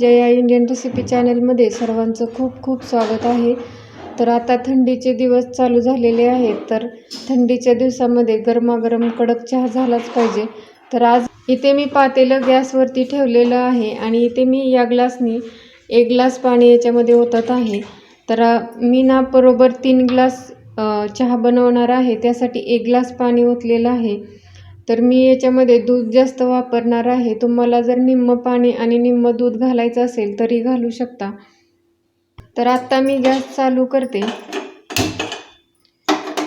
Jaya Indian recipe चॅनलमध्ये सर्वांचं खूप खूप स्वागत आहे. तर आता थंडीचे दिवस चालू झालेले आहेत तर थंडीच्या दिवसामध्ये गरमागरम कडक चहा झालाच पाहिजे. तर आज इथे मी पातेलं गॅसवरती ठेवलेलं आहे आणि इथे मी या ग्लासनी एक ग्लास पाणी याच्यामध्ये ओतत आहे. तर मी ना बरोबर तीन ग्लास चहा बनवणार आहे त्यासाठी एक ग्लास पाणी ओतलेलं आहे. तर मी याच्यामध्ये दूध जास्त वापरणार आहे. तुम्हाला जर निम्म पाणी आणि निम्म दूध घालायचं असेल तरी घालू शकता. तर आत्ता मी गॅस चालू करते.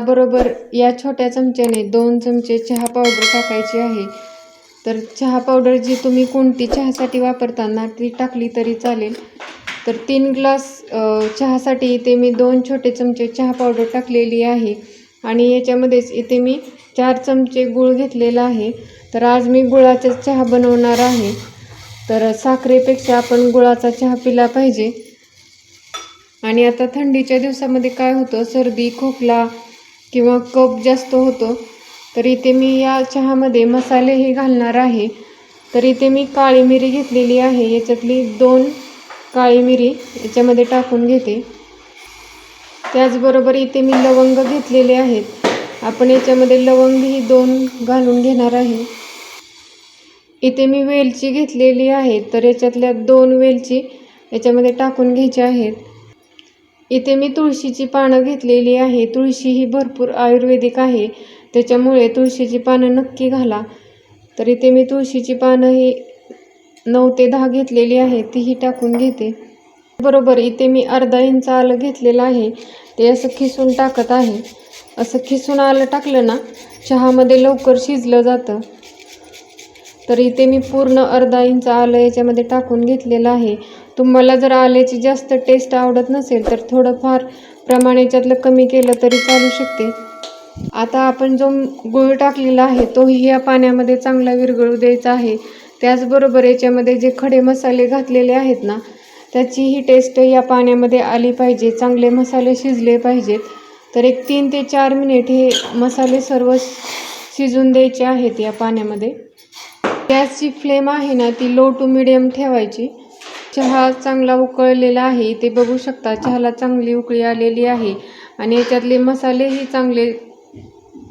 बरोबर या छोट्या चमच्याने दोन चमचे चहा पावडर टाकायची आहे. तर चहा पावडर जी तुम्ही कोणती चहासाठी वापरताना ती टाकली तरी चालेल. तर तीन ग्लास चहासाठी इथे मी दोन छोटे चमचे चहा पावडर टाकलेली आहे. आणि याच्यामध्येच इथे मी चार चमचे गूळ घेतलेला आहे. तर आज मी गुळाचा चहा बनवणार आहे. तर साखरेपेक्षा आपण गुळाचा चहा पिला पाहिजे. आणि आता थंडीच्या दिवसामध्ये काय होतं? सर्दी खोकला किंवा कप जास्त होतो. तर इथे मी या चहामध्ये मसालेही घालणार आहे. तर इथे मी काळी मिरी घेतलेली आहे. याच्यातली दोन काळी मिरी याच्यामध्ये टाकून घेते. त्याचबरोबर इथे मी लवंग घेतलेले आहेत. आपण याच्यामध्ये लवंग ही दोन घालून घेणार आहे. इथे मी वेलची घेतलेली आहे तर याच्यातल्या दोन वेलची याच्यामध्ये टाकून घ्यायच्या आहेत. इथे मी तुळशीची पानं घेतलेली आहे. तुळशी ही भरपूर आयुर्वेदिक आहे. त्याच्यामुळे तुळशीची पानं नक्की घाला. तर इथे मी तुळशीची पानं ही नऊ ते दहा घेतलेली आहे तीही टाकून घेते. बरोबर इथे मी अर्धा इंच आलं घेतलेलं आहे. ते असं खिसून टाकत आहे. असं खिसून आलं टाकलं ना चहामध्ये लवकर शिजलं जातं. तर इथे मी पूर्ण अर्धा इंच आलं याच्यामध्ये टाकून घेतलेलं आहे. तुम्हाला जर आल्याची जास्त टेस्ट आवडत नसेल तर थोडंफार प्रमाण याच्यातलं कमी केलं तरी चालू शकते. आता आपण जो गूळ टाकलेला आहे तोही या पाण्यामध्ये चांगला विरघळू द्यायचा आहे. त्याचबरोबर याच्यामध्ये जे खडे मसाले घातलेले आहेत ना त्याची ही टेस्ट या पाण्यामध्ये आली पाहिजे. चांगले मसाले शिजले पाहिजेत. तर एक तीन ते चार मिनिट हे मसाले सर्व शिजून द्यायचे आहेत या पाण्यामध्ये. गॅसची फ्लेम आहे ना ती लो टू मिडियम ठेवायची. चहा चांगला उकळलेला आहे ते बघू शकता. चहाला चांगली उकळी आलेली आहे. आणि याच्यातले मसालेही चांगले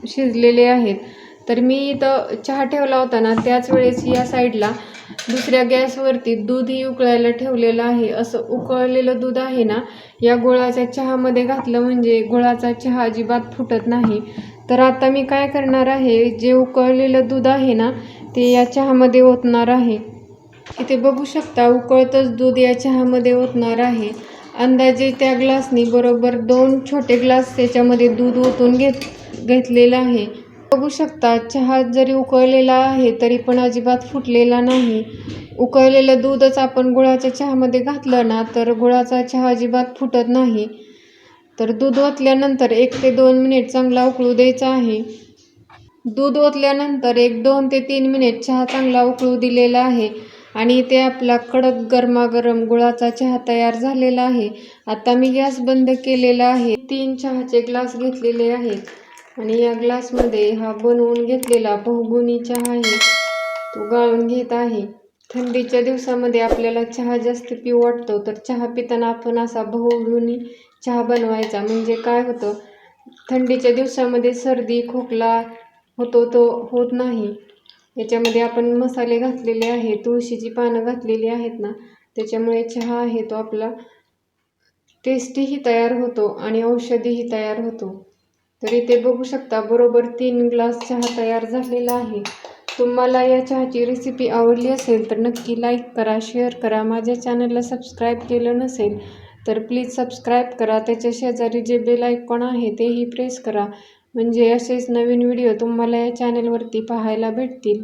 शिजलेले आहेत. तर मी इथं चहा ठेवला होता ना त्याच वेळेस या साईडला दुसऱ्या गॅसवरती दूधही उकळायला ठेवलेलं आहे. असं उकळलेलं दूध आहे ना या गुळाच्या चहामध्ये घातलं म्हणजे गुळाचा चहा अजिबात फुटत नाही. तर आता मी काय करणार आहे जे उकळलेलं दूध आहे ना ते या चहामध्ये ओतणार आहे. इथे बघू शकता उकळतच दूध या चहामध्ये ओतणार आहे. अंदाजे त्या ग्लासनी बरोबर दोन छोटे ग्लास त्याच्यामध्ये दूध ओतून घेत घेतलेलं आहे. बघू शकता चहा जरी उकळलेला आहे तरी पण अजिबात फुटलेला नाही. उकळलेलं दूधच आपण गुळाच्या चहामध्ये घातलं ना तर गुळाचा चहा अजिबात फुटत नाही. तर दूध ओतल्यानंतर एक ते दोन मिनिट चांगला उकळू द्यायचा आहे. दूध ओतल्यानंतर एक दोन ते तीन मिनिट चहा चांगला उकळू दिलेला आहे आणि इथे आपला कडक गरमागरम गुळाचा चहा तयार झालेला आहे. आता मी गॅस बंद केलेला आहे. तीन चहाचे ग्लास घेतलेले आहेत. आणि या ग्लासमध्ये हा बनवून घेतलेला बहुगुणी चहा आहे. तो गाळून घेत आहे. थंडीच्या दिवसामध्ये आपल्याला चहा जास्त पिऊ वाटतो तर चहा पिताना आपण असा बहुगुणी चहा बनवायचा. म्हणजे काय होतं? थंडीच्या दिवसामध्ये सर्दी खोकला होतो तो होत नाही. याच्यामध्ये आपण मसाले घातलेले आहे तुळशीची पानं घातलेली आहेत ना? त्याच्यामुळे चहा आहे तो आपला. टेस्टीही तयार होतो आणि औषधीही तयार होतो. तर इथे बघू शकता बरोबर तीन ग्लास चहा तयार झालेला आहे. तुम्हाला या चहाची रेसिपी आवडली असेल तर नक्की लाईक करा शेअर करा. माझ्या चॅनलला सबस्क्राईब केलं नसेल तर प्लीज सबस्क्राईब करा. त्याच्या शेजारी जे बेल आयकॉन आहे तेही प्रेस करा. म्हणजे असेच नवीन व्हिडिओ तुम्हाला या चॅनलवरती पाहायला भेटतील.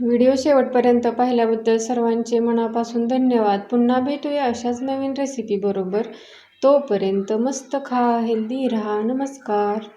व्हिडिओ शेवटपर्यंत पाहिल्याबद्दल सर्वांचे मनापासून धन्यवाद. पुन्हा भेटूया अशाच नवीन रेसिपी बरोबर. तोपर्यंत मस्त खा हेल्दी राहा नमस्कार.